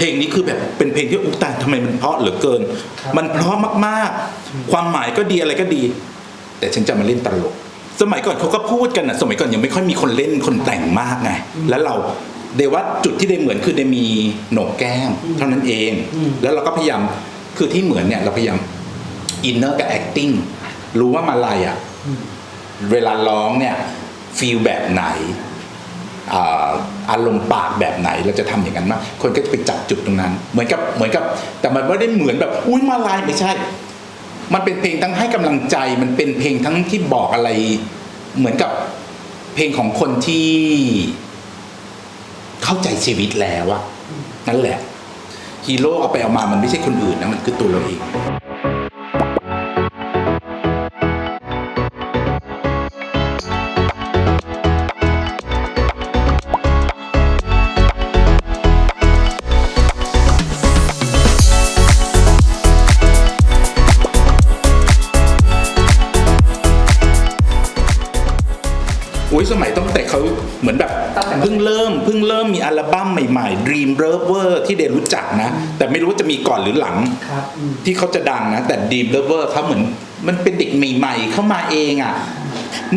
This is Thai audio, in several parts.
เพลงนี้คือแบบเป็นเพลงที่อุ๊ยตายทำไมมันเพราะเหลือเกินครับมันเพราะมากๆ ความหมายก็ดีอะไรก็ดี แต่ฉันจะมาเล่นตลก สมัยก่อนเขาก็พูดกันนะสมัยก่อนยังไม่ค่อยมีคนเล่นคนแต่งมากไงแล้วเราเดว่าจุดที่ได้เหมือนคือได้มีโหนกแก้มเท่านั้นเองอืมแล้วเราก็พยายามคือที่เหมือนเนี่ยเราพยายามอินเนอร์กับ acting รู้ว่ามาลายอะอืมเวลาร้องเนี่ยฟีลแบบไหน อารมณ์ปากแบบไหนเราจะทำอย่างนั้นมากคนก็จะไปจับจุดตรงนั้น เหมือนกับเหมือนกับ แต่มันไม่ได้เหมือนแบบอุ้ยมาลายไม่ใช่ มันเป็นเพลงทั้งให้กำลังใจ มันเป็นเพลงทั้งที่บอกอะไร เหมือนกับเพลงของคนที่เข้าใจชีวิตแล้วอะนั่นแหละฮีโร่เอาไปเอามามันไม่ใช่คนอื่นนะมันคือตัวเราเอง สมัยตั้งแต่เขาเหมือนแบบตั้งแต่เพิ่งเริ่มเพิ่งเริ่มมีอัลบั้มใหม่ๆ Dream Lover ที่เดนรู้จักนะ แต่ไม่รู้ว่าจะมีก่อนหรือหลังครับอืมที่เขาจะดังนะ แต่ Dream Lover เขาเหมือนมันเป็นเด็กใหม่ ๆ เข้ามาเองอะ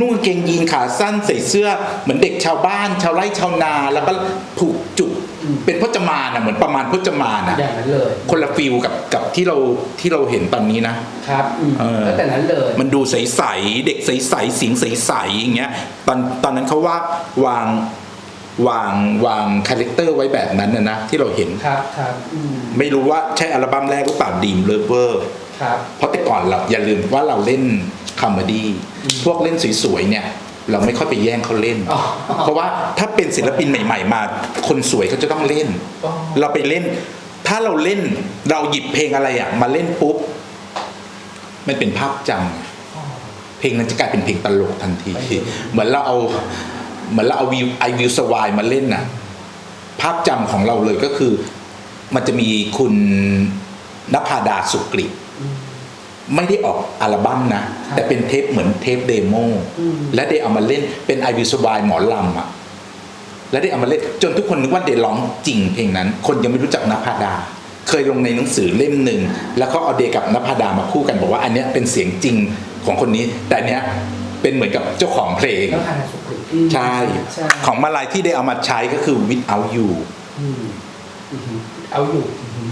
นุ่งกางเกงยีนขาสั้นใส่เสื้อเหมือนเด็กชาวบ้าน ชาวไร่ชาวนา แล้วก็ผูกจุกอืม เป็นพจมานอะเหมือนประมาณพจมานอะอย่างนั้นเลย คนละฟิลกับกับที่เราที่เราเห็นตอนนี้นะครับอืมเออแล้วแต่นั้นเลย มันดูใสๆเด็กใสๆเสียงใสๆอย่างเงี้ยตอนตอนนั้นเขาว่าวางวางวางคาแรคเตอร์ไว้แบบนั้นนะนะที่เราเห็นครับครับอืมไม่รู้ว่าใช่อัลบั้มแรกหรือเปล่าดีมเลเวอร์ครับเพราะแต่ก่อนเราอย่าลืมว่าเราเล่นคอมเมดี้อืมพวกเล่นสวยๆเนี่ย เราไม่ค่อยไปแย่งเขาเล่นอ๋อเพราะว่าถ้าเป็นศิลปินใหม่ ๆ มา คนสวยเขาจะต้องเล่นอ๋อเราไปเล่น ถ้าเราเล่นเราหยิบเพลงอะไรอะ มาเล่นปุ๊บมันเป็นภาพจำอ๋อเพลงนั้นจะกลายเป็นเพลงตลกทันทีไปเลยเหมือนเราเอาเหมือนเราเอาวิวไอวิวสวายมาเล่นน่ะ ภาพจำของเราเลยก็คือ มันจะมีคุณนภาดาสุกฤตอืม ไม่ได้ออกอัลบั้มนะครับแต่เป็นเทปเหมือนเทปเดโมอืมและได้เอามาเล่นเป็นไอวิวสวายหมอลำอะและได้เอามาเล่นจนทุกคนนึกว่าเดร้องจริงเพลงนั้น คนยังไม่รู้จักนภาดา เคยลงในหนังสือเล่มหนึ่งแล้วก็เอาเดกับนภาดามาคู่กันบอกว่าอันเนี้ยเป็นเสียงจริงของคนนี้ แต่อันเนี้ยเป็นเหมือนกับเจ้าของเพลงแล้วทานสุขุมอืมใช่ใช่ของมาลายที่ได้เอามาใช้ก็คือ without you อืมอืมเอาอยู่อืม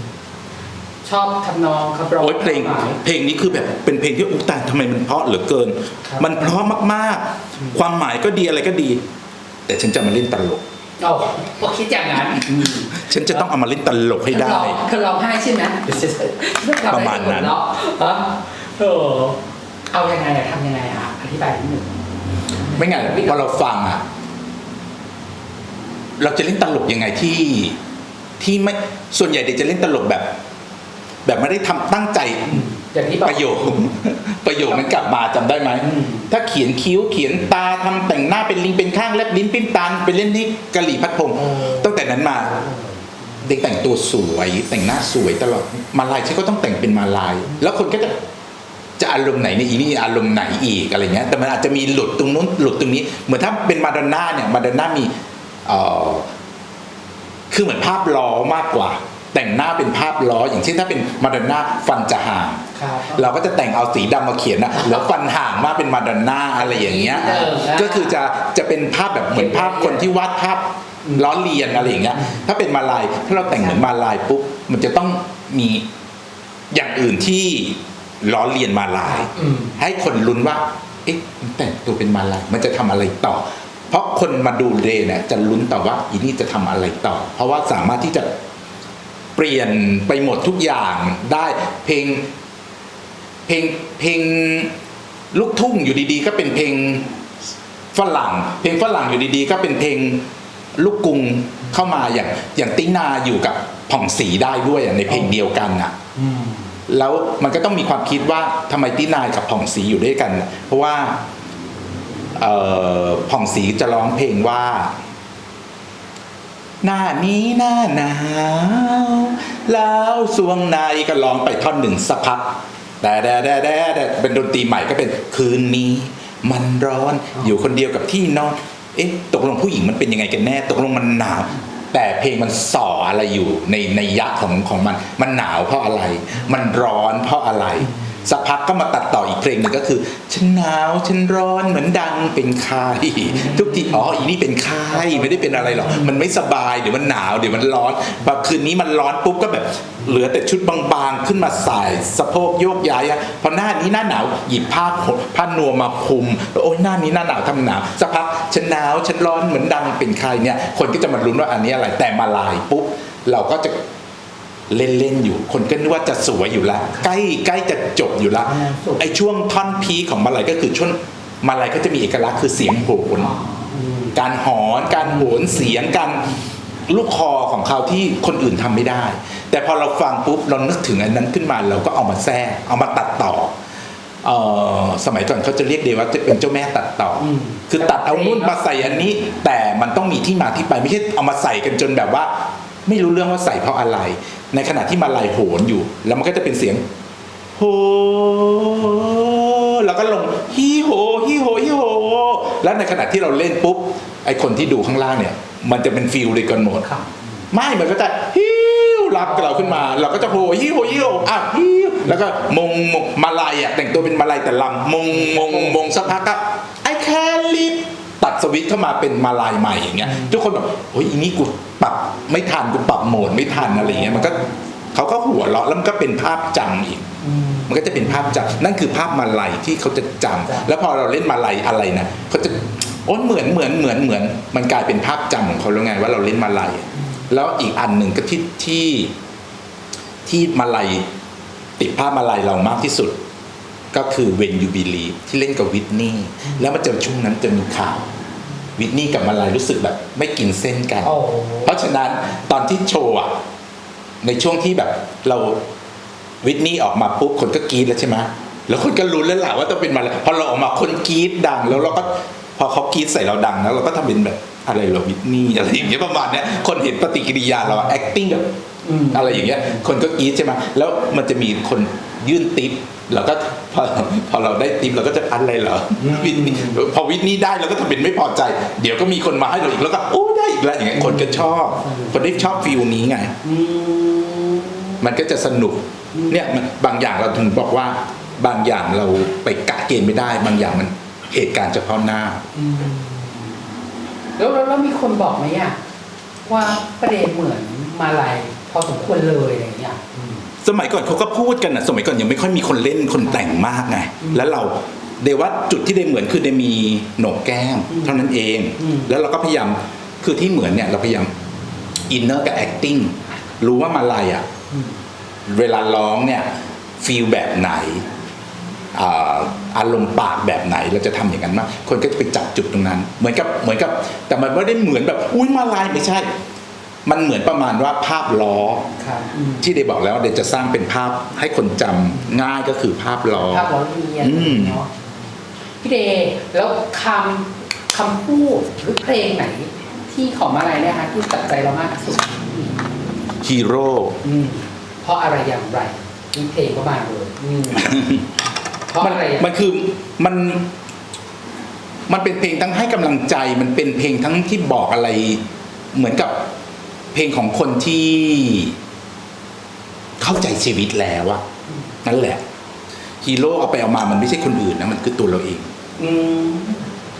ชอบทำนองครับร้องโอ้ยเพลงความหมายเพลงนี้คือแบบเป็นเพลงที่อุ๊ยตายทำไมมันเพราะเหลือเกินครับมันเพราะมากๆ ความหมายก็ดีอะไรก็ดี แต่ฉันจะมาเล่นตลกโอ้ก็คิดอย่างนั้นอืมฉันจะต้องเอามาเล่นตลกให้ได้เธอร้องไห้ใช่ไหมประมาณนั้นเนาะฮะเออเอายังไงอะทำยังไงอะอธิบายนิดหนึ่งไม่งั้นพอเราฟังอะเราจะเล่นตลกยังไงที่ที่ไม่ส่วนใหญ่เด็กจะเล่นตลกแบบ แบบไม่ได้ทำตั้งใจอย่างที่บอกประโยคประโยคนั้นกลับมาจำได้ไหมอืมถ้าเขียนคิ้วเขียนตาทำแต่งหน้าเป็นลิงเป็นข้างแลบลิ้นปิ้นตาไปเล่นที่กะหรี่พัดพงตั้งแต่นั้นมา เด็กแต่งตัวสวยแต่งหน้าสวยตลอดมาลายฉันก็ต้องแต่งเป็นมาลาย แล้วคนก็จะจะอารมณ์ไหนในอีนี่อารมณ์ไหนอีกอะไรเงี้ยแต่มันอาจจะมีหลุดตรงนู้นหลุดตรงนี้ เหมือนถ้าเป็นมาดอนน่าเนี่ยมาดอนน่ามีเอ่อคือเหมือนภาพล้อมากกว่า แต่งหน้าเป็นภาพล้อ อย่างเช่นถ้าเป็นมาดอนน่าฟันจะห่างครับเราก็จะแต่งเอาสีดำมาเขียนนะแล้วฟันห่างมากเป็นมาดอนน่าอะไรอย่างเงี้ยเออนะก็คือจะจะเป็นภาพแบบเหมือนภาพคนที่วาดภาพล้อเลียนอะไรอย่างเงี้ยถ้าเป็นมาลายถ้าเราแต่งเหมือนมาลายปุ๊บมันจะต้องมีอย่างอื่นที่ล้อเลียนมาลายอืมให้คนลุ้นว่า เอ๊ะมันแต่งตัวเป็นมาลายมันจะทำอะไรต่อ เพราะคนมาดูเรเนี่ยจะลุ้นต่อว่าอีนี่จะทำอะไรต่อ เพราะว่าสามารถที่จะเปลี่ยนไปหมดทุกอย่างได้เพลงเพลงเพลงลูกทุ่งอยู่ดีๆ ก็เป็นเพลงฝรั่ง เพลงฝรั่งอยู่ดีๆ ก็เป็นเพลงลูกกรุงเข้ามาอย่างอย่างตินาอยู่กับผ่องศรีได้ด้วยอะในเพลงเดียวกันอะอืมแล้วมันก็ต้องมีความคิดว่าทำไมตินายกับผ่องศรีอยู่ด้วยกัน เพราะว่าเอ่อผ่องศรีจะร้องเพลงว่า หน้านี้หน้าหนาวแล้ว สวงในก็ร้องไปท่อนหนึ่งสักพักแต่แต่แต่แต่แต่เป็นดนตรีใหม่ก็เป็นคืนนี้ มันร้อนอยู่คนเดียวกับที่นอนเอ๊ะตกลงผู้หญิงมันเป็นยังไงกันแน่ ตกลงมันหนาวแต่เพลงมันส่ออะไรอยู่ในในยักษ์ของของมัน มันหนาวเพราะอะไร มันร้อนเพราะอะไร สักพักก็มาตัดต่ออีกเพลงหนึ่งก็คือฉันหนาวฉันร้อนเหมือนดังเป็นไข้ทุกทีอ๋ออีนี่เป็นไข้ไม่ได้เป็นอะไรหรอกมันไม่สบายเดี๋ยวมันหนาวเดี๋ยวมันร้อนแบบคืนนี้มันร้อนปุ๊บก็แบบเหลือแต่ชุดบางๆ ขึ้นมาใส่สะโพกโยกย้ายอะพอหน้านี้หน้าหนาวหยิบผ้าขนผ้านวมมาคลุมแล้วโอ้ยหน้านี้หน้าหนาวทำหนาวสักพักฉันหนาวฉันร้อนเหมือนดังเป็นไข้เนี่ยคนก็จะมาลุ้นว่าอันนี้อะไรแต่มาลายปุ๊บเราก็จะ เล่นๆอยู่ คนก็นึกว่าจะสวยอยู่ละใกล้ใกล้จะจบอยู่ละอ่าสุดไอ้ช่วงท่อนพีคของมาลายก็คือช่วงมาลายก็จะมีเอกลักษณ์คือเสียงโหนอืมการหอนการโหนเสียงการลูกคอของเขาที่คนอื่นทำไม่ได้ แต่พอเราฟังปุ๊บเรานึกถึงอันนั้นขึ้นมาเราก็เอามาแทรกเอามาตัดต่อเอ่อสมัยก่อนเขาจะเรียกเดว่าจะเป็นเจ้าแม่ตัดต่ออมคือตัดเอานู่นมาใส่อันนี้ แต่มันต้องมีที่มาที่ไปไม่ใช่เอามาใส่กันจนแบบว่า ไม่รู้เรื่องว่าใส่เพราะอะไร ในขณะที่มาลายโหนอยู่ แล้วมันก็จะเป็นเสียงโหแล้วก็ลงฮีโหฮีโหฮีโหแล้วในขณะที่เราเล่นปุ๊บไอคนที่ดูข้างล่างเนี่ย มันจะเป็นฟิลเดียวกันหมดครับไม่มันก็จะฮิวรับกับเราขึ้นมา เราก็จะโหฮิวฮิวอะฮิวแล้วก็มงมงมาลายอะแต่งตัวเป็นมาลายแต่ลำมงมงมงสักพักก็ไอแค่ลิปตัด สวิตช์เข้ามาเป็นมาลายใหม่อย่างเงี้ยทุกคนแบบโอ้ยอีนี่กูปรับไม่ทันกูปรับโหมดไม่ทันอะไรอย่างเงี้ยมันก็เขาก็หัวเราะแล้วมันก็เป็นภาพจำอีกอืมมันก็จะเป็นภาพจำนั่นคือภาพมาลัยที่เขาจะจำจ้ะแล้วพอเราเล่นมาลัยอะไรนะเขาจะโอ้เหมือนเหมือนเหมือนเหมือน มันกลายเป็นภาพจำของเขาแล้วไงว่าเราเล่นมาลัยแล้วอีกอันหนึ่งก็ที่ที่ที่มาลัยติดภาพมาลัยเรามากที่สุด ก็คือ When You Believe ที่เล่นกับวิทนี่แล้วมันจะช่วงนั้นจะมีข่าว วิทนี่กับมาลัยรู้สึกแบบไม่กินเส้นกันโอ้เพราะฉะนั้นตอนที่โชว์อะในช่วงที่แบบเราวิทนี่ออกมาปุ๊บคนก็กรี๊ดแล้วใช่ไหมแล้วคนก็รู้แล้วแหละว่าต้องเป็นมาเลยพอเราออกมาคนกรี๊ดดัง แล้วเราก็พอเขากรี๊ดใส่เราดังแล้วเราก็ทำเป็นแบบอะไรเหราวิทนี่อะไรอย่างเงี้ยประมาณเนี้ยคนเห็นปฏิกิริยาเรา acting แบบอืมอะไรอย่างเงี้ย คนก็กรี๊ดใช่ไหมแล้วมันจะมีคนยื่นติปเราก็ พอพอเราได้ติปเราก็จะอะไรเหรอวิทนี่พอวิทนี่ได้เราก็ทำเป็นไม่พอใจ เดี๋ยวก็มีคนมาให้เราอีกแล้วก็โอ้ได้อีกแล้วอย่างเงี้ยคนก็ชอบ คนที่ชอบฟิลนี้ไงอืมมันก็จะสนุก เนี่ยมันบางอย่างเราถึงบอกว่า บางอย่างเราไปกะเกณฑ์ไม่ได้ บางอย่างมันเหตุการณ์เฉพาะหน้าอืมแล้วแล้วแล้วมีคนบอกไหมอะว่าประเด็นเหมือนมาลายพอสมควรเลยอะไรอย่างเงี้ยอืม สมัยก่อนเขาก็พูดกันนะสมัยก่อนยังไม่ค่อยมีคนเล่นคนแต่งมากไงอืมแล้วเราเดว่าจุดที่ได้เหมือนคือได้มีโหนกแก้มอืมเท่านั้นเองอืมแล้วเราก็พยายามคือที่เหมือนเนี่ยเราพยายามอินเนอร์กับ acting รู้ว่ามาลายอะอืมเวลาร้องเนี่ยฟีลแบบไหนอ่าอารมณ์ปากแบบไหนเราจะทำอย่างนั้นมากคนก็จะไปจับจุดตรงนั้น เหมือนกับเหมือนกับ แต่มันไม่ได้เหมือนแบบอุ้ยมาลายไม่ใช่ มันเหมือนประมาณว่าภาพล้อครับอืมที่เดย์บอกแล้วว่าเดย์จะสร้างเป็นภาพให้คนจำง่ายก็คือภาพล้อภาพล้อเลียนอืมเนาะพี่เดย์แล้วคำคำพูดหรือเพลงไหน ที่ของมาลายเนี่ยฮะที่ตัดใจเรามากที่สุดฮีโร่อืมเพราะอะไรอย่างไรมีเพลงก็มาเลยอืมเพราะมันอะไรอย่างมันคือมันมันเป็นเพลงทั้งให้กำลังใจ มันเป็นเพลงทั้งที่บอกอะไร เหมือนกับ เพลงของคนที่เข้าใจชีวิตแล้วอะนั่นแหละ ฮีโร่เอาไปเอามามันไม่ใช่คนอื่นนะมันคือตัวเราเอง อืม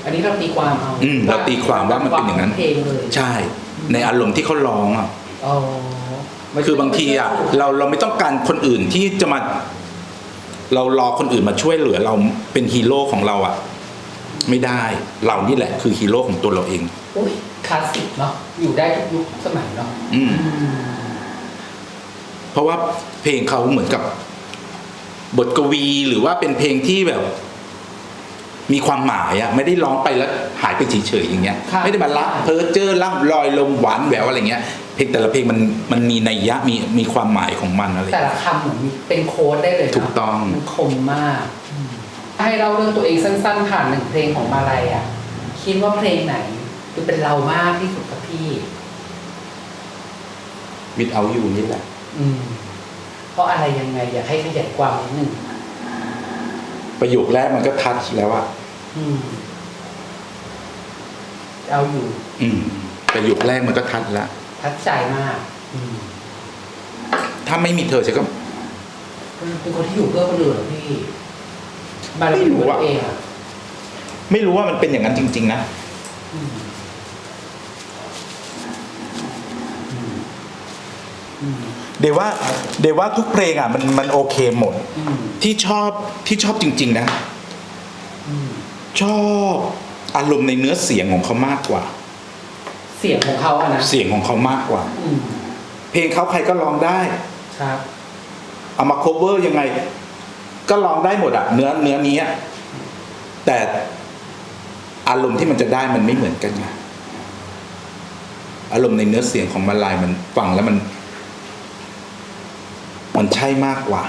อันนี้เราตีความเอาอืมเราตีความว่ามันเป็นอย่างนั้น เพลงเลยใช่ ในอารมณ์ที่เขาร้องอะอ๋อคือบางทีอะเราเราไม่ต้องการคนอื่นที่จะมา เรารอคนอื่นมาช่วยเหลือเราเป็นฮีโร่ของเราอะ ไม่ได้เรานี่แหละคือฮีโร่ของตัวเราเอง อุ้ยคลาสสิกเนาะอยู่ได้ทุกยุคสมัยเนาะอืมอืม เพราะว่าเพลงเขาเหมือนกับ บทกวีหรือว่าเป็นเพลงที่แบบ มีความหมายอะไม่ได้ร้องไปแล้วหายไปเฉยๆอย่างเงี้ยไม่ได้มาละเพ้อเจ้อล่ำลอยลมหวานแหววอะไรเงี้ยเพลงแต่ละเพลงมันมันมีนัยยะมีมีความหมายของมันอะไร แต่ละคำเหมือนมีเป็นโค้ดได้เลยเนะถูกต้อง มันคมมาก ให้เราเรื่องตัวเองสั้น ๆ ผ่านหนึ่งเพลงของมาลัยอะ คิดว่าเพลงไหนคือเป็นเรามากที่สุดกับพี่ วิดเอาอยู่นี่แหละ อืม เพราะอะไรยังไง อยากให้ขยายความนิดหนึ่งประโยคแรกมันก็ทัชแล้วอะอืม เอาอยู่อืม ประโยคแรกมันก็ทัดละอทัดใจมาก อืมถ้าไม่มีเธอฉันก็ เป็นคนที่อยู่เพื่อคนอื่นเหรอพี่ มาเราไม่รู้อยู่อะตัวเองอะไม่รู้ว่ามันเป็นอย่างนั้นจริง ๆ นะอืมอืมอืมเดยวว่าเดยวว่าทุกเพลงอะมันมันโอเคหมด อืมที่ชอบที่ชอบจริง ๆ นะ อืมชอบอารมณ์ในเนื้อเสียงของเขามากกว่า เสียงของเขาอะนะเสียงของเขามากกว่า อืมเพลงเขาใครก็ร้องได้ ครับ เอามา cover ยังไง ก็ลองได้หมดอะเนื้อเนื้อนี้แต่อารมณ์ที่มันจะได้มันไม่เหมือนกันไงอารมณ์ในเนื้อเสียงของมาลายมันฟังแล้วมัน มันใช่มากกว่า